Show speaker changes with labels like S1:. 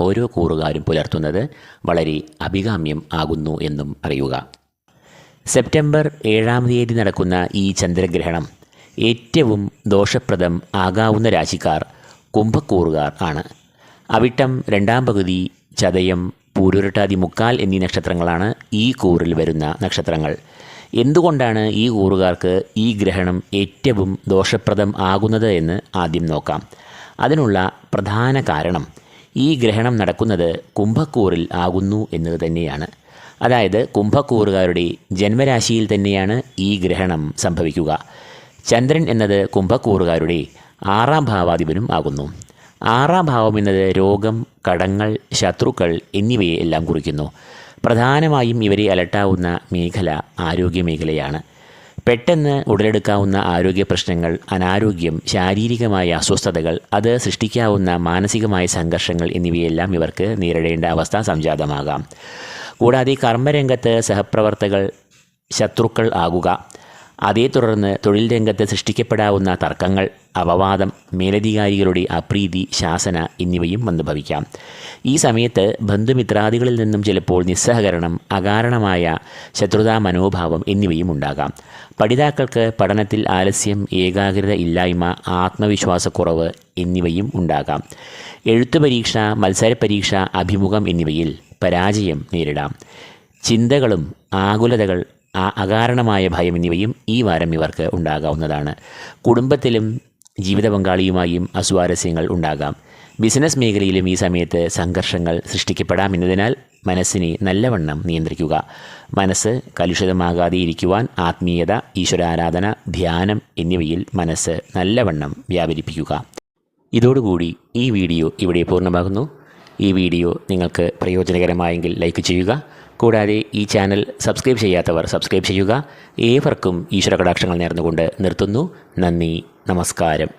S1: ഓരോ കൂറുകാരും പുലർത്തുന്നത് വളരെ അഭികാമ്യം ആകുന്നു എന്നും അറിയുക. സെപ്റ്റംബർ ഏഴാം തീയതി നടക്കുന്ന ഈ ചന്ദ്രഗ്രഹണം ഏറ്റവും ദോഷപ്രദം ആകാവുന്ന രാശിക്കാർ കുംഭക്കൂറുകാർ ആണ്. അവിട്ടം രണ്ടാം പകുതി ചതയം പൂരുരട്ടാതി മുക്കാൽ എന്നീ നക്ഷത്രങ്ങളാണ് ഈ കൂറിൽ വരുന്ന നക്ഷത്രങ്ങൾ. എന്തുകൊണ്ടാണ് ഈ കൂറുകാർക്ക് ഈ ഗ്രഹണം ഏറ്റവും ദോഷപ്രദം ആകുന്നത് എന്ന് ആദ്യം നോക്കാം. അതിനുള്ള പ്രധാന കാരണം ഈ ഗ്രഹണം നടക്കുന്നത് കുംഭക്കൂറിൽ ആകുന്നു എന്നത് തന്നെയാണ്. അതായത് കുംഭക്കൂറുകാരുടെ ജന്മരാശിയിൽ തന്നെയാണ് ഈ ഗ്രഹണം സംഭവിക്കുക. ചന്ദ്രൻ എന്നത് കുംഭക്കൂറുകാരുടെ ആറാം ഭാവാധിപനും ആകുന്നു. ആറാം ഭാവം എന്നത് രോഗം കടങ്ങൾ ശത്രുക്കൾ എന്നിവയെ എല്ലാം കുറിക്കുന്നു. പ്രധാനമായും ഇവരെ അലട്ടാവുന്ന മേഖല ആരോഗ്യ മേഖലയാണ് പെട്ടെന്ന് ഉടലെടുക്കാവുന്ന ആരോഗ്യ പ്രശ്നങ്ങൾ അനാരോഗ്യം ശാരീരികമായ അസ്വസ്ഥതകൾ അത് സൃഷ്ടിക്കാവുന്ന മാനസികമായ സംഘർഷങ്ങൾ എന്നിവയെല്ലാം ഇവർക്ക് നേരിടേണ്ട അവസ്ഥ സംജാതമാകാം. കൂടാതെ കർമ്മരംഗത്ത് സഹപ്രവർത്തകൾ ശത്രുക്കൾ ആകുക. അതേ തുടർന്ന് തൊഴിൽ രംഗത്ത് സൃഷ്ടിക്കപ്പെടാവുന്ന തർക്കങ്ങൾ അപവാദം മേലധികാരികളുടെ അപ്രീതി ശാസന എന്നിവയും വന്നു ഭവിക്കാം. ഈ സമയത്ത് ബന്ധുമിത്രാദികളിൽ നിന്നും ചിലപ്പോൾ നിസ്സഹകരണം അകാരണമായ ശത്രുതാ മനോഭാവം എന്നിവയും ഉണ്ടാകാം. പഠിതാക്കൾക്ക് പഠനത്തിൽ ആലസ്യം ഏകാഗ്രത ഇല്ലായ്മ ആത്മവിശ്വാസക്കുറവ് എന്നിവയും ഉണ്ടാകാം. എഴുത്തു പരീക്ഷ മത്സരപരീക്ഷ അഭിമുഖം എന്നിവയിൽ പരാജയം നേരിടാം. ചിന്തകളും ആകുലതകൾ അകാരണമായ ഭയം എന്നിവയും ഈ വാരം ഇവർക്ക് ഉണ്ടാകാവുന്നതാണ്. കുടുംബത്തിലും ജീവിത പങ്കാളിയുമായും അസ്വാരസ്യങ്ങൾ ഉണ്ടാകാം. ബിസിനസ് മേഖലയിലും ഈ സമയത്ത് സംഘർഷങ്ങൾ സൃഷ്ടിക്കപ്പെടാം എന്നതിനാൽ മനസ്സിനെ നല്ലവണ്ണം നിയന്ത്രിക്കുക. മനസ്സ് കലുഷിതമാകാതെ ഇരിക്കുവാൻ ആത്മീയത ഈശ്വരാരാധന ധ്യാനം എന്നിവയിൽ മനസ്സ് നല്ലവണ്ണം വ്യാപരിപ്പിക്കുക. ഇതോടുകൂടി ഈ വീഡിയോ ഇവിടെ പൂർണമാകുന്നു. ഈ വീഡിയോ നിങ്ങൾക്ക് പ്രയോജനകരമായെങ്കിൽ ലൈക്ക് ചെയ്യുക. കൂടാതെ ഈ ചാനൽ സബ്സ്ക്രൈബ് ചെയ്യാത്തവർ സബ്സ്ക്രൈബ് ചെയ്യുക. ഏവർക്കും ഈശ്വര കടാക്ഷങ്ങൾ നേർന്നുകൊണ്ട് നിർത്തുന്നു. നന്ദി. നമസ്കാരം.